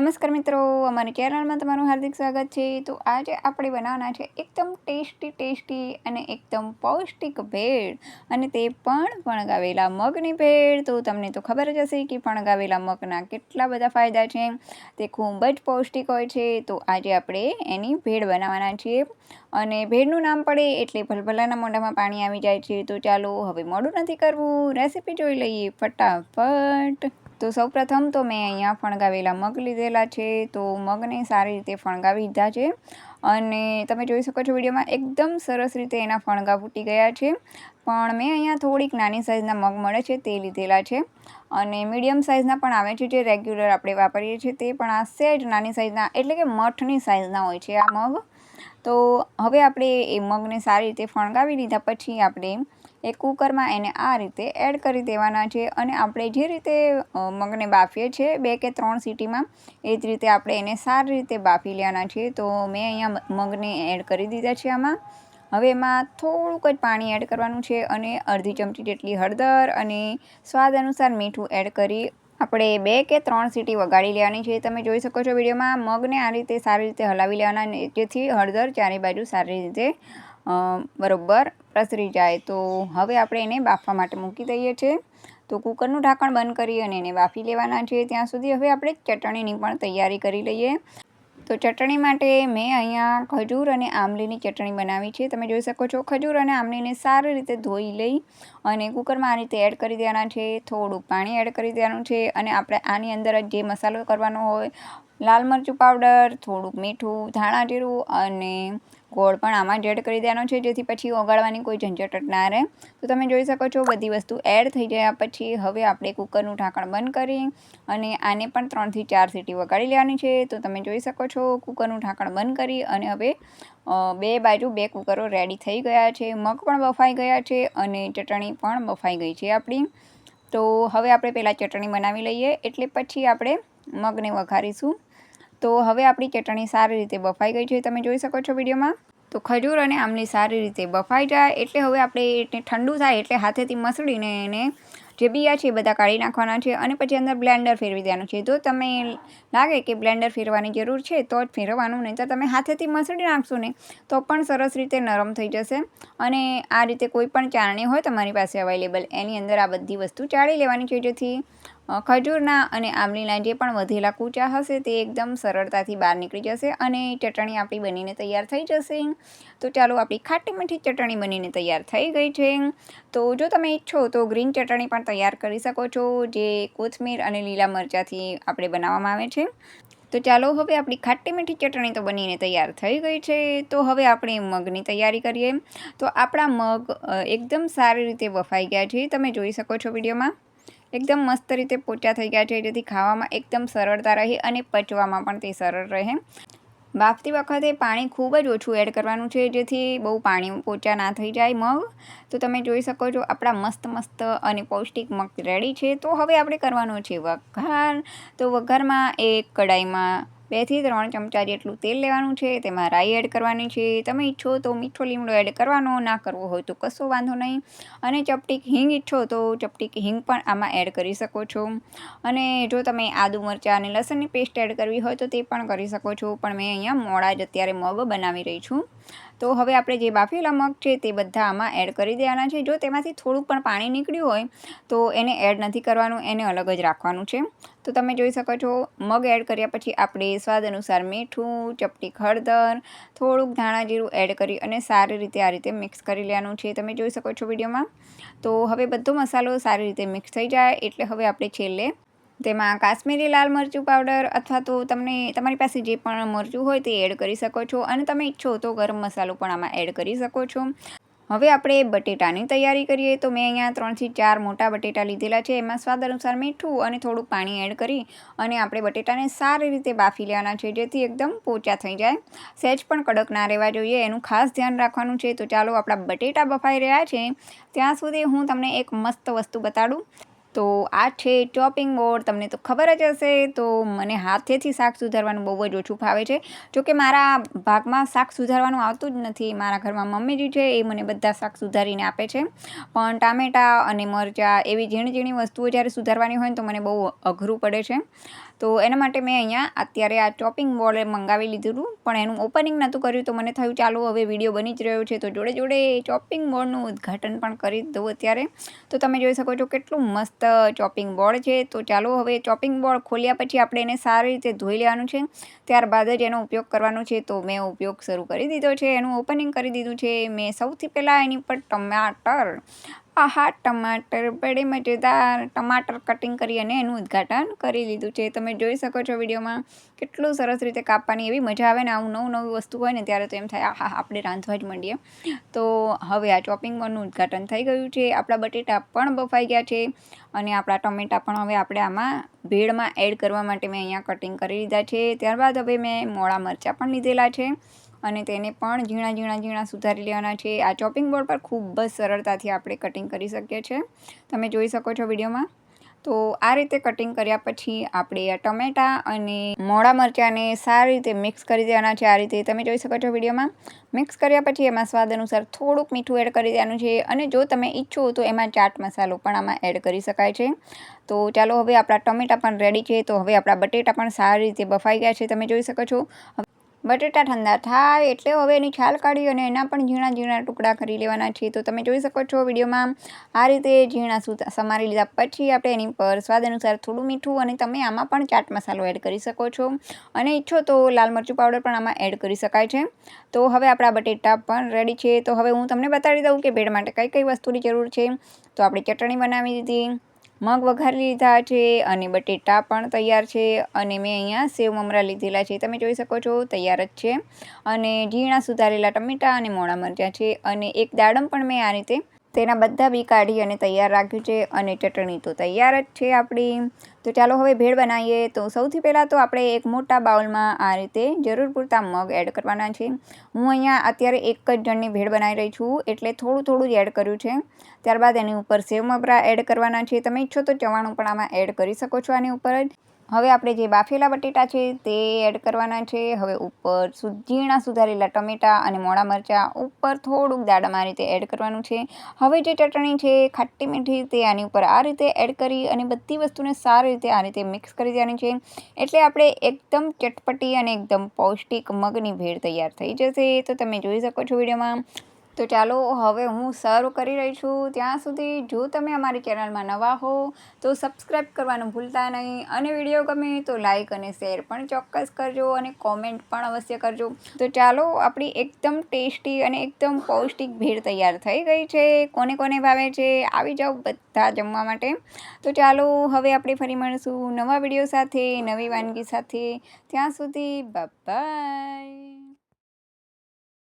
નમસ્કાર મિત્રો, અમારી ચેનલમાં તમારું હાર્દિક સ્વાગત છે. તો આજે આપણે બનાવવાના છે એકદમ ટેસ્ટી ટેસ્ટી અને એકદમ પૌષ્ટિક ભેળ. અને તે પણ ફણગાવેલા મગની ભેળ. તો તમને તો ખબર જ હશે કે ફણગાવેલા મગના કેટલા બધા ફાયદા છે. તે ખૂબ જ પૌષ્ટિક હોય છે. તો આજે આપણે એની ભેળ બનાવવાના છીએ. અને ભેળનું નામ પડે એટલે ભલભલાના મોઢામાં પાણી આવી જાય છે. તો ચાલો હવે મોડું નથી કરવું. રેસીપી જોઈ લઈએ ફટાફટ. તો સૌપ્રથમ તો મેં અહીંયા ફણગાવેલા મગ લીધેલા છે, તો મગને સારી રીતે ફણગાવી દીધા છે. અને તમે જોઈ શકો છો વિડીયોમાં એકદમ સરસ રીતે એના ફણગા ફૂટી ગયા છે. પણ મેં અહીંયા થોડીક નાની સાઇઝના મગ મળે છે તે લીધેલા છે. અને મીડિયમ સાઇઝના પણ આવે છે, જે રેગ્યુલર આપણે વાપરીએ છીએ તે, પણ આ સેજ નાની સાઇઝના એટલે કે મઠની સાઇઝના હોય છે આ મગ. તો હવે આપણે એ મગને સારી રીતે ફણગાવી લીધા, પછી આપણે એ કૂકરમાં એને આ રીતે એડ કરી દેવાના છે અને આપણે જે રીતે મગને બાફીએ છીએ, બે કે ત્રણ સીટીમાં, એ જ રીતે આપણે એને સારી રીતે બાફી લેવાના છે. તો મેં અહીંયા મગને એડ કરી દીધા છે આમાં. હવે એમાં થોડુંક જ પાણી એડ કરવાનું છે અને અડધી ચમચી જેટલી હળદર અને સ્વાદ અનુસાર મીઠું એડ કરી આપણે બે કે ત્રણ સીટી વગાડી લેવાની છે. તમે જોઈ શકો છો વિડીયોમાં મગને આ રીતે સારી રીતે હલાવી લેવાના જેથી હળદર ચારે બાજુ સારી રીતે બરોબર, પ્રસરી જાય. તો હવે આપણે એને બાફવા માટે મૂકી દઈએ છીએ. તો કુકરનું ઢાંકણ બંધ કરી અને એને બાફી લેવાના છે. ત્યાં સુધી હવે આપણે ચટણીની પણ તૈયારી કરી લઈએ. તો ચટણી માટે મેં અહીંયા ખજૂર અને આમલીની ચટણી બનાવી છે. તમે જોઈ શકો છો, ખજૂર અને આમલીને સારી રીતે ધોઈ લઈ અને કુકરમાં આ રીતે એડ કરી દેવાના છે. થોડું પાણી એડ કરી દેવાનું છે અને આપણે આની અંદર જ મસાલો કરવાનો હોય લાલ મરચું પાવડર, થોડુંક મીઠું, ધાણા જીરું અને ગોળ પણ આમાં જ એડ કરી દેવાનો છે, જેથી પછી ઓગાળવાની કોઈ ઝંઝટ ના રહે. તો તમે જોઈ શકો છો, બધી વસ્તુ એડ થઈ ગયા પછી હવે આપણે કુકરનું ઢાંકણ બંધ કરી અને આને પણ ત્રણથી ચાર સીટી વગાડી લેવાની છે. તો તમે જોઈ શકો છો, કુકરનું ઢાંકણ બંધ કરી અને હવે બે બાજુ બે કુકરો રેડી થઈ ગયા છે. મગ પણ બફાઈ ગયા છે અને ચટણી પણ બફાઈ ગઈ છે આપણી. તો હવે આપણે પહેલાં ચટણી બનાવી લઈએ, એટલે પછી આપણે મગને વઘારીશું. તો હવે આપણી ચટણી સારી રીતે બફાઈ ગઈ છે, તમે જોઈ શકો છો વિડીયોમાં. તો ખજૂર અને આમલી સારી રીતે બફાઈ જાય, એટલે હવે આપણે એને ઠંડુ થાય એટલે હાથેથી મસળીને એને જે બીયા છે એ બધા કાઢી નાખવાના છે અને પછી અંદર બ્લેન્ડર ફેરવી દેવાનું છે. જો તમે લાગે કે બ્લેન્ડર ફેરવાની જરૂર છે, તો જ ફેરવવાનું નહીં તો તમે હાથેથી મસળી નાખશો ને, તો પણ સરસ રીતે નરમ થઈ જશે. અને આ રીતે કોઈ પણ ચાળણી હોય તમારી પાસે અવેલેબલ, એની અંદર આ બધી વસ્તુ ચાળી લેવાની છે જેથી ખજૂરના અને આંબલીના જે પણ વધેલા કૂચા હશે તે એકદમ સરળતાથી બહાર નીકળી જશે અને ચટણી આપણી બનીને તૈયાર થઈ જશે. તો ચાલો આપણી ખાટી મીઠી ચટણી બનીને તૈયાર થઈ ગઈ છે. તો જો તમે ઈચ્છો તો ગ્રીન ચટણી પણ તૈયાર કરી શકો છો, જે કોથમીર અને લીલા મરચાંથી આપણે બનાવવામાં આવે છે. તો ચાલો હવે આપણી ખાટી મીઠી ચટણી તો બનીને તૈયાર થઈ ગઈ છે. તો હવે આપણે મગની તૈયારી કરીએ. તો આપણા મગ એકદમ સારી રીતે બફાઈ ગયા છે. તમે જોઈ શકો છો વિડીયોમાં. એકદમ મસ્ત રીતે પોચા થઈ ગયા છે. જેથી ખાવામાં એકદમ સરળતા રહે અને પચવામાં પણ તે સરળ રહે. બાફતી વખતે પાણી ખૂબ જ ઓછું એડ કરવાનું છે. જેથી બહુ પાણી પોચા ના થઈ જાય મગ. તો તમે જોઈ શકો છો, આપણા મસ્ત મસ્ત અને પૌષ્ટિક મગ રેડી છે. તો હવે આપણે કરવાનું છે વઘાર. તો વઘારમાં એક કડાઈમાં બેથી ત્રણ ચમચા જેટલું તેલ લેવાનું છે, તેમાં રાઈ એડ કરવાની છે. તમે ઈચ્છો તો મીઠો લીમડો એડ કરવાનો, ના કરવો હોય તો કશો વાંધો નહીં. અને ચપટીક હિંગ ઈચ્છો તો ચપટીક હિંગ પણ આમાં એડ કરી શકો છો. અને જો તમે આદુ મરચાં અને લસણની પેસ્ટ એડ કરવી હોય તો તે પણ કરી શકો છો. પણ મેં અહીંયા મોડા જ અત્યારે મગ બનાવી રહી છું. તો હવે આપણે જે બાફેલા મગ છે તે બધા આમાં એડ કરી દેવાના છે. જો તેમાંથી થોડુંક પણ પાણી નીકળ્યું હોય, તો એને એડ નથી કરવાનું, એને અલગ જ રાખવાનું છે. તો તમે જોઈ શકો છો, મગ એડ કર્યા પછી આપણે સ્વાદ અનુસાર મીઠું, ચપટી હળદર, થોડુંક ધાણા જીરું એડ કરી અને સારી રીતે આ રીતે મિક્સ કરી લેવાનું છે. તમે જોઈ શકો છો વિડીયોમાં. તો હવે બધો મસાલો સારી રીતે મિક્સ થઈ જાય, એટલે હવે આપણે છેલ્લે તેમાં કાશ્મીરી લાલ મરચું પાવડર અથવા તો તમને તમારી પાસે જે પણ મરચું હોય તે એડ કરી શકો છો અને તમે ઈચ્છો તો ગરમ મસાલો પણ આમાં એડ કરી શકો છો. હવે આપણે બટેટાની તૈયારી કરીએ. તો મેં અહીંયા ત્રણથી ચાર મોટા બટેટા લીધેલા છે. એમાં સ્વાદ અનુસાર મીઠું અને થોડું પાણી એડ કરી અને આપણે બટેટાને સારી રીતે બાફી લેવાના છે, જેથી એકદમ પોચા થઈ જાય. સહેજ પણ કડક ના રહેવા જોઈએ. એનું ખાસ ધ્યાન રાખવાનું છે. તો ચાલો આપણા બટેટા બફાઈ રહ્યા છે. ત્યાં સુધી હું તમને એક મસ્ત વસ્તુ બતાડું. તો આ છે ચોપિંગ બોર્ડ. તમને તો ખબર જ હશે. તો મને હાથેથી શાક સુધારવાનું બહુ જ ઓછું ફાવે છે. જોકે મારા ભાગમાં શાક સુધારવાનું આવતું જ નથી. મારા ઘરમાં મમ્મી જે છે, એ મને બધા શાક સુધારીને આપે છે. પણ ટામેટાં અને મરચાં એવી ઝીણી ઝીણી વસ્તુઓ જ્યારે સુધારવાની હોય તો મને બહુ અઘરું પડે છે. તો એના માટે મેં અહીંયા અત્યારે આ ચોપિંગ બોર્ડ મંગાવી લીધું પણ એનું ઓપનિંગ નહોતું કર્યું તો મને થયું ચાલો હવે વીડિયો બની જ રહ્યો છે, તો જોડે જોડે ચોપિંગ બોર્ડનું ઉદ્ઘાટન પણ કરી દઉં અત્યારે. તો તમે જોઈ શકો છો કેટલું મસ્ત ચોપિંગ બોર્ડ છે, તો ચાલો હવે ચોપિંગ બોર્ડ ખોલ્યા પછી આપણે એને સારી રીતે ધોઈ લેવાનું છે. ત્યારબાદ જ એનો ઉપયોગ કરવાનો છે, તો મેં ઉપયોગ શરૂ કરી દીધો છે, એનું ઓપનિંગ કરી દીધું છે. મેં સૌથી પહેલાં એની પર ટમાટર આહા ટમાટર બડે મજેદાર ટમાટર કટિંગ કરી અને એનું ઉદ્ઘાટન કરી લીધું છે. તમે જોઈ શકો છો વિડીયોમાં કેટલું સરસ રીતે કાપવાની એવી મજા આવે ને આવું નવું નવી વસ્તુ હોય ને ત્યારે તો એમ થાય આહા આપણે રાંધવા જ માંડીએ. તો હવે આ ચોપિંગ બોર્ડનું ઉદ્ઘાટન થઈ ગયું છે. આપણા બટેટા પણ બફાઈ ગયા છે અને આપણા ટમેટા પણ હવે આપણે આમાં ભેળમાં એડ કરવા માટે મેં અહીંયા કટિંગ કરી લીધા છે. ત્યારબાદ હવે મેં મોળા મરચાં પણ લીધેલા છે. અને તેને પણ ઝીણા ઝીણા ઝીણા સુધારી લેવાના છે. આ ચોપિંગ બોર્ડ પર ખૂબ જ સરળતાથી આપણે કટિંગ કરી શકીએ છીએ. તમે જોઈ શકો છો વિડીયોમાં. તો આ રીતે કટિંગ કર્યા પછી આપણે આ ટમેટા અને મોડા મરચાંને સારી રીતે મિક્સ કરી દેવાના છે આ રીતે. તમે જોઈ શકો છો વિડીયોમાં. મિક્સ કર્યા પછી એમાં સ્વાદ અનુસાર થોડુંક મીઠું એડ કરી દેવાનું છે. અને જો તમે ઈચ્છો તો એમાં ચાટ મસાલો પણ આમાં એડ કરી શકાય છે. તો ચાલો હવે આપણા ટમેટા પણ રેડી છે. તો હવે આપણા બટેટા પણ સારી રીતે બફાઈ ગયા છે. તમે જોઈ શકો છો. બટેટા ઠંડા થાય એટલે હવે એની છાલ કાઢી અને એના પણ ઝીણા ઝીણા ટુકડા કરી લેવાના છે તો તમે જોઈ શકો છો વિડીયોમાં આ રીતે ઝીણા સમારી લીધા. પછી આપણે એની પર સ્વાદ અનુસાર થોડું મીઠું અને તમે આમાં પણ ચાટ મસાલો એડ કરી શકો છો. અને ઈચ્છો તો લાલ મરચું પાવડર પણ આમાં એડ કરી શકાય છે. તો હવે આપણા બટેટા પણ રેડી છે. તો હવે હું તમને બતાવી દઉં કે ભેળ માટે કઈ કઈ વસ્તુની જરૂર છે. તો આપણે ચટણી બનાવી દીધી. મગ વઘારી લીધા છે અને બટેટા પણ તૈયાર છે અને મેં અહીંયા સેવ મમરા લીધેલા છે. તમે જોઈ શકો છો, તૈયાર જ છે. અને ઝીણા સુધારેલા ટમેટાં અને મોણા મરચાં છે અને એક દાડમ પણ મેં આ રીતે તેના બધા બી કાઢી અને તૈયાર રાખ્યું છે અને ચટણી તો તૈયાર જ છે આપણી. તો ચાલો હવે ભેળ બનાવીએ. તો સૌથી પહેલાં તો આપણે એક મોટા બાઉલમાં આ રીતે જરૂર પૂરતા મગ એડ કરવાના છે. હું અહીંયા અત્યારે એક જ જણની ભેળ બનાવી રહી છું, એટલે થોડું થોડું જ એડ કર્યું છે. ત્યારબાદ એની ઉપર સેવ મમરા એડ કરવાના છે. તમે ઈચ્છો તો ચવાણું પણ આમાં એડ કરી શકો છો આની ઉપર જ. હવે આપણે જે બાફેલા બટેટા છે તે એડ કરવાના છે. હવે ઉપર ઝીણા સુધારેલા ટમેટાં અને મોડા મરચાં ઉપર થોડુંક દાડમ આ રીતે એડ કરવાનું છે. હવે જે ચટણી છે ખાટી મીઠી તે આની ઉપર આ રીતે એડ કરી અને બધી વસ્તુને સારી રીતે આ રીતે મિક્સ કરી દેવાની છે. એટલે આપણે એકદમ ચટપટી અને એકદમ પૌષ્ટિક મગની ભેળ તૈયાર થઈ જશે. તો તમે જોઈ શકો છો વિડીયોમાં. તો ચાલો હવે હું સર્વ કરી રહી છું. ત્યાં સુધી જો તમે અમારી ચેનલમાં નવા હો, તો સબસ્ક્રાઈબ કરવાનું ભૂલતા નહીં. અને વીડિયો ગમે તો લાઇક અને શેર પણ ચોક્કસ કરજો અને કોમેન્ટ પણ અવશ્ય કરજો. તો ચાલો આપણી એકદમ ટેસ્ટી અને એકદમ પૌષ્ટિક ભેળ તૈયાર થઈ ગઈ છે. કોને કોને ભાવે છે, આવી જાઓ બધા જમવા માટે. તો ચાલો હવે આપણે ફરી મળીશું નવા વીડિયો સાથે, નવી વાનગી સાથે. ત્યાં સુધી બાય